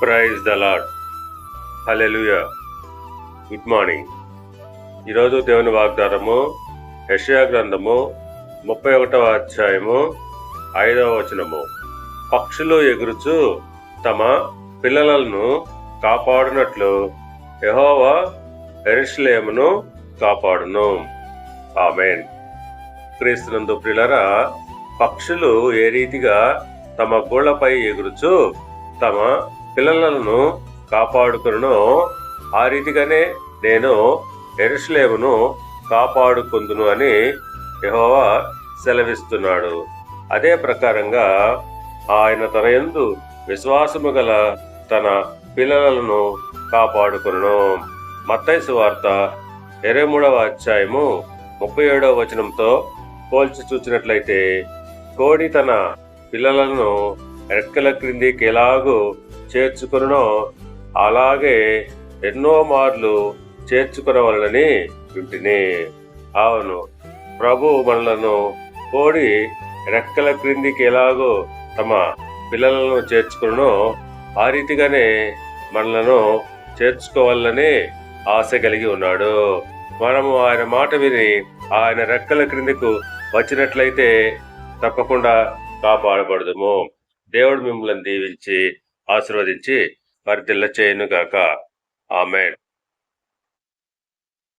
Praise the Lord hallelujah good morning ఈరోజు దేవుని వాగ్దానము యషయా గ్రంథము ముప్పై ఒకటవ అధ్యాయము ఐదవ వచనము. పక్షులు ఎగురుచు తమ పిల్లలను కాపాడునట్లు యహోవా ఎరుషలేమును కాపాడును. ఆమెన్. క్రీస్తునందు ప్రిలరా పక్షులు ఏ రీతిగా తమ గోళ్ళపై ఎగురుచు తమ పిల్లలను కాపాడుకును ఆ రీతిగానే నేను ఎరుషలేమును కాపాడుకుందును అని యహోవా సెలవిస్తున్నాడు. అదే ప్రకారంగా ఆయన తన యందు విశ్వాసము గల తన పిల్లలను కాపాడుకును మత్తైసు వార్త ఇరవై మూడవ అధ్యాయము ముప్పై ఏడవ వచనంతో పోల్చి చూసినట్లయితే కోడి తన పిల్లలను రెక్కల క్రిందికి ఎలాగూ చేర్చుకునో అలాగే ఎన్నో మార్లు చేర్చుకునవలనని వింటిని. అవును ప్రభు మనలను కోడి రెక్కల క్రిందికి ఎలాగో తమ పిల్లలను చేర్చుకునో ఆ రీతిగానే మనలను చేర్చుకోవాలని ఆశ కలిగి ఉన్నాడు. మనము ఆయన మాట విని ఆయన రెక్కల క్రిందకు వచ్చినట్లయితే తప్పకుండా కాపాడబడదుము. దేవుడు మిమ్మల్ని దీవించి ఆశీర్వదించి పరిదిల్ల చేయను గాక ఆమెన్.